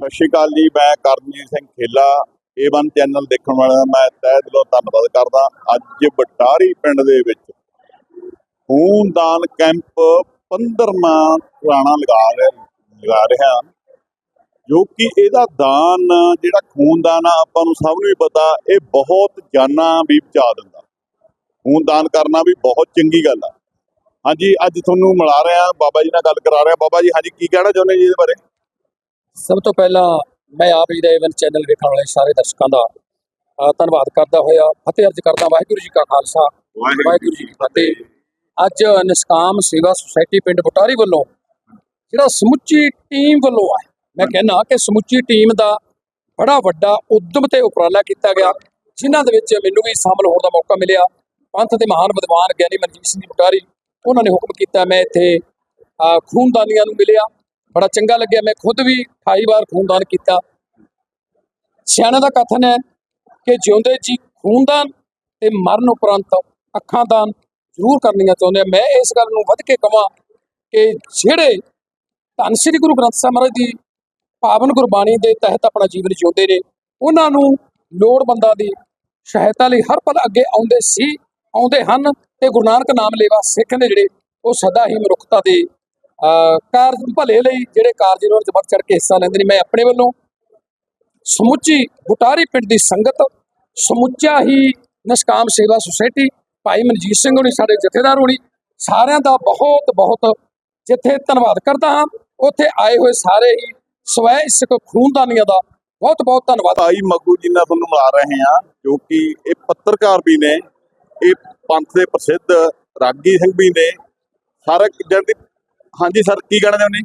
ਸਤਿ ਸ਼੍ਰੀ ਅਕਾਲ ਜੀ, ਮੈਂ ਕਰਨਜੀਤ ਸਿੰਘ ਖੇਲਾ A1 ਚੈਨਲ ਦੇਖਣ ਵਾਲਿਆਂ ਦਾ ਮੈਂ ਤਹਿ ਦਿਲੋਂ ਧੰਨਵਾਦ ਕਰਦਾ। ਅੱਜ ਬਟਾਰੀ ਪਿੰਡ ਦੇ ਵਿੱਚ ਖੂਨਦਾਨ ਕੈਂਪ 15ਵਾਂ ਪੁਰਾਣਾ ਲਗਾ ਰਿਹਾ ਲਗਾ ਰਿਹਾ। ਜੋ ਕਿ ਇਹਦਾ ਦਾਨ, ਜਿਹੜਾ ਖੂਨਦਾਨ ਆ, ਆਪਾਂ ਨੂੰ ਸਭ ਨੂੰ ਹੀ ਪਤਾ, ਇਹ ਬਹੁਤ ਜਾਨਾਂ ਵੀ ਬਚਾ ਦਿੰਦਾ। ਖੂਨਦਾਨ ਕਰਨਾ ਵੀ ਬਹੁਤ ਚੰਗੀ ਗੱਲ ਆ। ਹਾਂਜੀ, ਅੱਜ ਤੁਹਾਨੂੰ ਮਿਲਾ ਰਿਹਾ, ਬਾਬਾ ਜੀ ਨਾਲ ਗੱਲ ਕਰਾ ਰਿਹਾ। ਬਾਬਾ ਜੀ, ਹਾਂਜੀ, ਕੀ ਕਹਿਣਾ ਚਾਹੁੰਦੇ ਜੀ ਇਹਦੇ ਬਾਰੇ? ਸਭ ਤੋਂ ਪਹਿਲਾਂ ਮੈਂ ਆਪ ਜੀ ਦਾ ਏਵਨ ਚੈਨਲ ਵੇਖਣ ਵਾਲੇ ਸਾਰੇ ਦਰਸ਼ਕਾਂ ਦਾ ਧੰਨਵਾਦ ਕਰਦਾ ਹੋਇਆ ਫਤਿਹ ਅਰਜ ਕਰਦਾ ਵਾਹਿਗੁਰੂ ਜੀ ਕਾ ਖਾਲਸਾ ਵਾਹਿਗੁਰੂ ਜੀ ਕੀ ਫਤਿਹ। ਅੱਜ ਨਿਸਕਾਮ ਸੇਵਾ ਸੁਸਾਇਟੀ ਪਿੰਡ ਬਟਾਰੀ ਵੱਲੋਂ ਜਿਹੜਾ ਸਮੁੱਚੀ ਟੀਮ ਵੱਲੋਂ ਹੈ ਮੈਂ ਕਹਿੰਦਾ ਕਿ ਸਮੁੱਚੀ ਟੀਮ ਦਾ ਬੜਾ ਵੱਡਾ ਉਦਮ ਤੇ ਉਪਰਾਲਾ ਕੀਤਾ ਗਿਆ ਜਿਨ੍ਹਾਂ ਦੇ ਵਿੱਚ ਮੈਨੂੰ ਵੀ ਸ਼ਾਮਲ ਹੋਣ ਦਾ ਮੌਕਾ ਮਿਲਿਆ। ਪੰਥ ਦੇ ਮਹਾਨ ਵਿਦਵਾਨ ਗਿਆਨੀ ਮਨਜੀਤ ਸਿੰਘ ਬਟਾਰੀ ਉਹਨਾਂ ਨੇ ਹੁਕਮ ਕੀਤਾ ਮੈਂ ਇੱਥੇ ਖੂਨਦਾਨੀਆਂ ਨੂੰ ਮਿਲਿਆ। ਬੜਾ ਚੰਗਾ ਲੱਗਿਆ। ਮੈਂ ਖੁਦ ਵੀ 28 ਵਾਰ ਖੂਨਦਾਨ ਕੀਤਾ। ਸਿਆਣਿਆਂ ਦਾ ਕਥਨ ਹੈ ਕਿ ਜਿਉਂਦੇ ਜੀ ਖੂਨਦਾਨ ਤੇ ਮਰਨ ਉਪਰੰਤ ਅੱਖਾਂ ਦਾਨ ਜ਼ਰੂਰ ਕਰਨੀਆਂ ਚਾਹੁੰਦੇ ਆ। ਮੈਂ ਇਸ ਗੱਲ ਨੂੰ ਵੱਧ ਕੇ ਕਹਾਂ ਕਿ ਜਿਹੜੇ ਧੰਨ ਸ੍ਰੀ ਗੁਰੂ ਗ੍ਰੰਥ ਸਾਹਿਬ ਮਹਾਰਾਜ ਦੀ ਪਾਵਨ ਗੁਰਬਾਣੀ ਦੇ ਤਹਿਤ ਆਪਣਾ ਜੀਵਨ ਜਿਉਂਦੇ ਨੇ, ਉਹਨਾਂ ਨੂੰ ਲੋੜਵੰਦਾਂ ਦੀ ਸਹਾਇਤਾ ਲਈ ਹਰ ਪਲ ਅੱਗੇ ਆਉਂਦੇ ਸੀ, ਆਉਂਦੇ ਹਨ ਤੇ ਗੁਰੂ ਨਾਨਕ ਨਾਮ ਲੇਵਾ ਸਿੱਖ ਨੇ ਜਿਹੜੇ ਉਹ ਸਦਾ ਹੀ ਮਨੁੱਖਤਾ ਦੇ ਕਾਰਜ ਭਲੇ ਲਈ ਜਿਹੜੇ ਕਾਰਜ ਉਹਨਾਂ ਵਿੱਚ ਵੱਧ ਚੜ ਕੇ ਹਿੱਸਾ ਲੈਂਦੇ ਨੇ, ਮੈਂ ਆਪਣੇ ਵੱਲੋਂ ਸਮੁੱਚੀ ਗੁਟਾਰੀ ਪਿੰਡ ਦੀ ਸੰਗਤ, ਸਮੁੱਚਾ ਹੀ ਨਿਸ਼ਕਾਮ ਸੇਵਾ ਸੁਸਾਇਟੀ ਭਾਈ ਮਨਜੀਤ ਸਿੰਘ ਹੋਣੀ ਸਾਡੇ ਜਥੇਦਾਰ ਹੋਣੀ, ਸਾਰਿਆਂ ਦਾ ਬਹੁਤ ਬਹੁਤ ਜਿੱਥੇ ਧੰਨਵਾਦ ਕਰਦਾ ਹਾਂ, ਉੱਥੇ ਆਏ ਹੋਏ ਸਾਰੇ ਹੀ ਸਵੈ ਇਸਕ ਖੂਨਦਾਨੀਆਂ ਦਾ ਬਹੁਤ ਬਹੁਤ ਧੰਨਵਾਦ। ਭਾਈ ਮੱਗੂ ਜੀ ਨਾਲ ਤੁਹਾਨੂੰ ਮਿਲਾ ਰਹੇ ਹਾਂ, ਜੋ ਕਿ ਇਹ ਪੱਤਰਕਾਰ ਵੀ ਨੇ, ਇਹ ਪੰਥ ਦੇ ਪ੍ਰਸਿੱਧ ਰਾਗੀ ਸਿੰਘ ਵੀ ਨੇ ਸਾਰਾ ਜਲਦੀ ਹਾਂਜੀ ਸਰ, ਕੀ ਕਹਿਣਾ ਚਾਹੁੰਦੇ?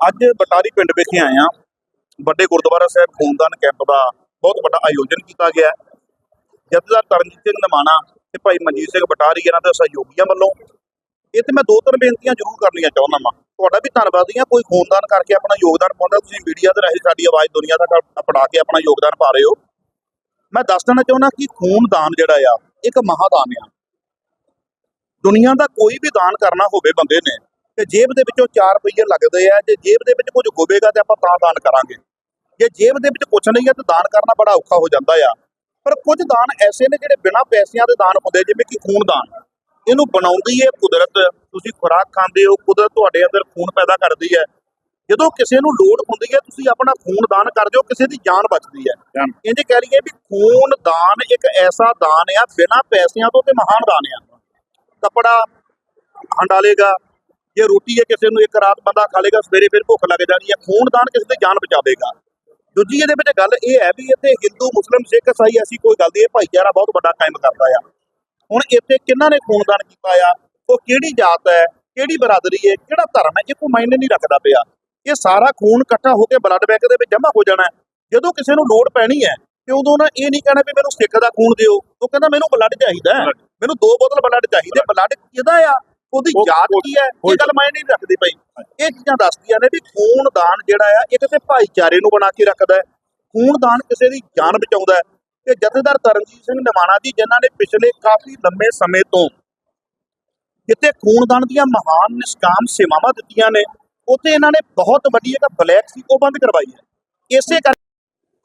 ਅੱਜ ਬਟਾਰੀ ਪਿੰਡ ਵਿਖੇ ਆਏ ਹਾਂ। ਵੱਡੇ ਗੁਰਦੁਆਰਾ ਸਾਹਿਬ ਖੂਨਦਾਨ ਕੈਂਪ ਦਾ ਬਹੁਤ ਵੱਡਾ ਆਯੋਜਨ ਕੀਤਾ ਗਿਆ ਜਥੇਦਾਰ ਤਰਨਜੀਤ ਸਿੰਘ ਨਮਾਣਾ ਤੇ ਭਾਈ ਮਨਜੀਤ ਸਿੰਘ ਬਟਾਰੀ ਇਹਨਾਂ ਦੇ ਸਹਿਯੋਗੀਆਂ ਵੱਲੋਂ ਇਹ ਤੇ ਮੈਂ ਦੋ ਤਿੰਨ ਬੇਨਤੀਆਂ ਜ਼ਰੂਰ ਕਰਨੀਆਂ ਚਾਹੁੰਦਾ ਹਾਂ ਤੁਹਾਡਾ ਵੀ ਧੰਨਵਾਦੀ ਹਾਂ ਕੋਈ ਖੂਨਦਾਨ ਕਰਕੇ ਆਪਣਾ ਯੋਗਦਾਨ ਪਾਉਂਦਾ, ਤੁਸੀਂ ਮੀਡੀਆ ਦੇ ਰਾਹੀਂ ਸਾਡੀ ਆਵਾਜ਼ ਦੁਨੀਆ ਤੱਕ ਅਪਣਾ ਕੇ ਆਪਣਾ ਯੋਗਦਾਨ ਪਾ ਰਹੇ ਹੋ। ਮੈਂ ਦੱਸ ਦੇਣਾ ਚਾਹੁੰਦਾ ਕਿ ਖੂਨਦਾਨ ਜਿਹੜਾ ਆ, ਇੱਕ ਮਹਾਦਾਨ ਆ। ਦੁਨੀਆ ਦਾ ਕੋਈ ਵੀ ਦਾਨ ਕਰਨਾ ਹੋਵੇ ਬੰਦੇ ਨੇ ਤੇ ਜੇਬ ਦੇ ਵਿੱਚੋਂ 4 ਰੁਪਏ ਲੱਗਦੇ ਆ ਜੇ ਜੇਬ ਦੇ ਵਿੱਚ ਕੁਝ ਹੋਵੇਗਾ ਤੇ ਆਪਾਂ ਤਾਂ ਦਾਨ ਕਰਾਂਗੇ। ਜੇ ਜੇਬ ਦੇ ਵਿੱਚ ਕੁਝ ਨਹੀਂ ਹੈ ਤਾਂ ਦਾਨ ਕਰਨਾ ਬੜਾ ਔਖਾ ਹੋ ਜਾਂਦਾ ਆ। ਪਰ ਕੁਝ ਦਾਨ ਐਸੇ ਨੇ ਜਿਹੜੇ ਬਿਨਾਂ ਪੈਸਿਆਂ ਦੇ ਦਾਨ ਹੁੰਦੇ ਜਿਵੇਂ ਕਿ ਖੂਨ ਦਾਨ। ਇਹਨੂੰ ਬਣਾਉਂਦੀ ਹੈ ਕੁਦਰਤ। ਤੁਸੀਂ ਖੁਰਾਕ ਖਾਂਦੇ ਹੋ ਕੁਦਰਤ ਤੁਹਾਡੇ ਅੰਦਰ ਖੂਨ ਪੈਦਾ ਕਰਦੀ ਹੈ ਜਦੋਂ ਕਿਸੇ ਨੂੰ ਲੋੜ ਹੁੰਦੀ ਹੈ ਤੁਸੀਂ ਆਪਣਾ ਖੂਨ ਦਾਨ ਕਰ ਦਿਓ ਕਿਸੇ ਦੀ ਜਾਨ ਬਚਦੀ ਹੈ। ਇੰਜ ਕਹਿ ਲਈਏ ਵੀ ਖੂਨ ਦਾਨ ਇੱਕ ਐਸਾ ਦਾਨ ਆ ਬਿਨਾਂ ਪੈਸਿਆਂ ਤੋਂ ਤੇ ਮਹਾਨ ਦਾਨ ਆ। ਕੱਪੜਾ ਹੰਡਾਲੇਗਾ, ਜੇ ਰੋਟੀ ਹੈ ਕਿਸੇ ਨੂੰ, ਇੱਕ ਰਾਤ ਬੰਦਾ ਖਾ ਲੇਗਾ, ਸਵੇਰੇ ਫਿਰ ਭੁੱਖ ਲੱਗ ਜਾਣੀ ਹੈ, ਖੂਨਦਾਨ ਕਿਸੇ ਦੀ ਜਾਨ ਬਚਾਵੇਗਾ। ਦੂਜੀ ਇਹਦੇ ਵਿੱਚ ਗੱਲ ਇਹ ਹੈ ਵੀ ਇੱਥੇ ਹਿੰਦੂ, ਮੁਸਲਮ, ਸਿੱਖ ਈਸਾਈ ਐਸੀ ਕੋਈ ਗੱਲ ਨਹੀਂ, ਇਹ ਭਾਈਚਾਰਾ ਬਹੁਤ ਵੱਡਾ ਕਾਇਮ ਕਰਦਾ ਆ। ਹੁਣ ਇੱਥੇ ਕਿਹਨਾਂ ਨੇ ਖੂਨਦਾਨ ਕੀਤਾ ਆ? ਉਹ ਕਿਹੜੀ ਜਾਤ ਹੈ? ਕਿਹੜੀ ਬਰਾਦਰੀ ਹੈ? ਕਿਹੜਾ ਧਰਮ ਹੈ? ਇਹ ਕੋਈ ਮਾਇਨੇ ਨਹੀਂ ਰੱਖਦਾ ਪਿਆ। ਇਹ ਸਾਰਾ ਖੂਨ ਇਕੱਠਾ ਹੋ ਕੇ ਬਲੱਡ ਬੈਂਕ ਦੇ ਵਿੱਚ ਜਮ੍ਹਾਂ ਹੋ ਜਾਣਾ ਜਦੋਂ ਕਿਸੇ ਨੂੰ ਲੋੜ ਪੈਣੀ ਹੈ, ਤੇ ਉਦੋਂ ਨਾ ਇਹ ਨਹੀਂ ਕਹਿਣਾ ਵੀ ਮੈਨੂੰ ਸਿੱਖ ਦਾ ਖੂਨ ਦਿਓ। ਉਹ ਕਹਿੰਦਾ ਮੈਨੂੰ ਬਲੱਡ ਚਾਹੀਦਾ ਮੈਨੂੰ ਦੋ ਬੋਤਲ ਬਲੱਡ ਚਾਹੀਦੇ। ਬਲੱਡ ਕਿਹਦਾ ਆ? ਉਹਦੀ ਉਹ- ਜਾਤ ਉਹ- ਕੀ ਹੈ? ਇਹ ਗੱਲ ਮਾਇਨੇ ਨਹੀਂ ਰੱਖਦੀ ਪਈ ਇਹ ਚੀਜ਼ਾਂ ਦੱਸਦੀਆਂ ਨੇ ਵੀ ਖੂਨਦਾਨ ਜਿਹੜਾ ਆ ਇਹ ਕਿਸੇ ਭਾਈਚਾਰੇ ਨੂੰ ਬਣਾ ਕੇ ਰੱਖਦਾ ਹੈ। ਖੂਨਦਾਨ ਕਿਸੇ ਦੀ ਜਾਨ ਬਚਾਉਂਦਾ ਹੈ। ਤੇ ਜਥੇਦਾਰ ਤਰਨਜੀਤ ਸਿੰਘ ਨਿਮਾਣਾ ਜੀ ਜਿਨ੍ਹਾਂ ਨੇ ਪਿਛਲੇ ਕਾਫੀ ਲੰਮੇ ਸਮੇਂ ਤੋਂ ਜਿੱਥੇ ਖੂਨਦਾਨ ਦੀਆਂ ਮਹਾਨ ਨਿਸ਼ਕਾਮ ਸੇਵਾਵਾਂ ਦਿੱਤੀਆਂ ਨੇ ਉੱਥੇ ਇਹਨਾਂ ਨੇ ਬਹੁਤ ਵੱਡੀ ਇੱਕ ਬਲੈਕ ਸੀ ਉਹ ਬੰਦ ਕਰਵਾਈ ਹੈ। ਇਸੇ ਕਰ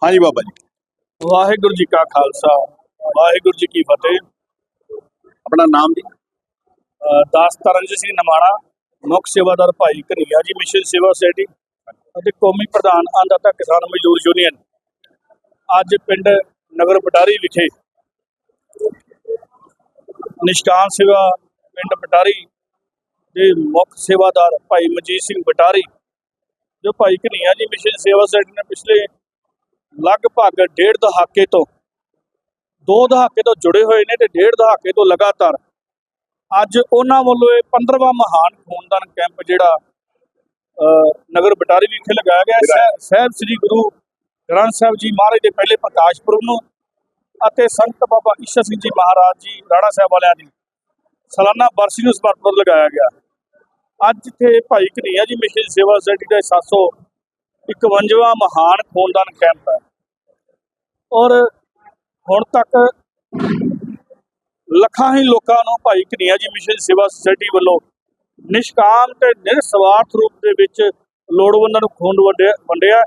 ਹਾਂਜੀ ਬਾਬਾ ਜੀ। ਵਾਹਿਗੁਰੂ ਜੀ ਕਾ ਖਾਲਸਾ ਵਾਹਿਗੁਰੂ ਜੀ ਕੀ ਫਤਿਹ। ਆਪਣਾ ਨਾਮ ਜੀ ਦਾਸ ਤਰਨਜੀਤ ਸਿੰਘ ਨਮਾਣਾ, ਮੁੱਖ ਸੇਵਾਦਾਰ ਭਾਈ ਕਨਈਆ ਜੀ, ਮਿਸ਼ਨ ਸੇਵਾ ਸੋਸਾਇਟੀ ਅਤੇ ਕੌਮੀ ਪ੍ਰਧਾਨ ਅੰਨਦਾਤਾ ਕਿਸਾਨ ਮਜ਼ਦੂਰ ਯੂਨੀਅਨ। ਅੱਜ ਪਿੰਡ ਨਗਰ ਪਟਾਰੀ ਵਿਖੇ ਨਿਸ਼ਕਾਮ ਸੇਵਾ ਪਿੰਡ ਪਟਾਰੀ ਦੇ ਮੁੱਖ ਸੇਵਾਦਾਰ ਭਾਈ ਮਨਜੀਤ ਸਿੰਘ ਬਟਾਰੀ ਜੋ ਭਾਈ ਕਨਈਆ ਜੀ, ਮਿਸ਼ਨ ਸੇਵਾ ਸੋਸਾਇਟੀ ਨੇ ਪਿਛਲੇ ਲਗਭਗ ਡੇਢ ਦਹਾਕੇ ਤੋਂ ਦੋ ਦਹਾਕੇ ਤੋਂ ਜੁੜੇ ਹੋਏ ਨੇ ਤੇ ਡੇਢ ਦਹਾਕੇ ਤੋਂ ਲਗਾਤਾਰ। ਅੱਜ ਉਹਨਾਂ ਵੱਲੋਂ ਇਹ 15ਵਾਂ ਮਹਾਨ ਖੂਨਦਾਨ ਕੈਂਪ ਜਿਹੜਾ ਨਗਰ ਬਟਾਰੀ ਵਿਖੇ ਲਗਾਇਆ ਗਿਆ। ਸਾਹਿਬ ਸ੍ਰੀ ਗੁਰੂ ਗ੍ਰੰਥ ਸਾਹਿਬ ਜੀ ਮਹਾਰਾਜ ਦੇ ਪਹਿਲੇ ਪ੍ਰਕਾਸ਼ ਪੁਰਬ ਨੂੰ ਅਤੇ ਸੰਤ ਬਾਬਾ ਈਸ਼ਰ ਸਿੰਘ ਜੀ ਮਹਾਰਾਜ ਜੀ ਰਾਣਾ ਸਾਹਿਬ ਵਾਲਿਆਂ ਦੀ ਸਾਲਾਨਾ ਬਰਸੀ ਨੂੰ ਸਮਰਪਿਤ ਲਗਾਇਆ ਗਿਆ। ਅੱਜ ਇੱਥੇ ਭਾਈ ਕਨਈਆ ਜੀ ਮਿਸ਼ਨ ਸੇਵਾ ਸੁਸਾਇਟੀ ਦਾ 751ਵਾਂ ਮਹਾਨ ਖੂਨਦਾਨ ਕੈਂਪ ਹੈ। ਔਰ ਹੁਣ ਤੱਕ ਲੱਖਾਂ ਹੀ ਲੋਕਾਂ ਨੂੰ ਭਾਈ ਕਨਈਆ ਜੀ ਮਿਸ਼ਨ ਸੇਵਾ ਸੁਸਾਇਟੀ ਵੱਲੋਂ ਨਿਸ਼ਕਾਮ ਤੇ ਨਿਰਸਵਾਰਥ ਰੂਪ ਦੇ ਵਿੱਚ ਲੋੜਵੰਦਾਂ ਨੂੰ ਖੂਨ ਵੰਡਿਆ ਵੰਡਿਆ।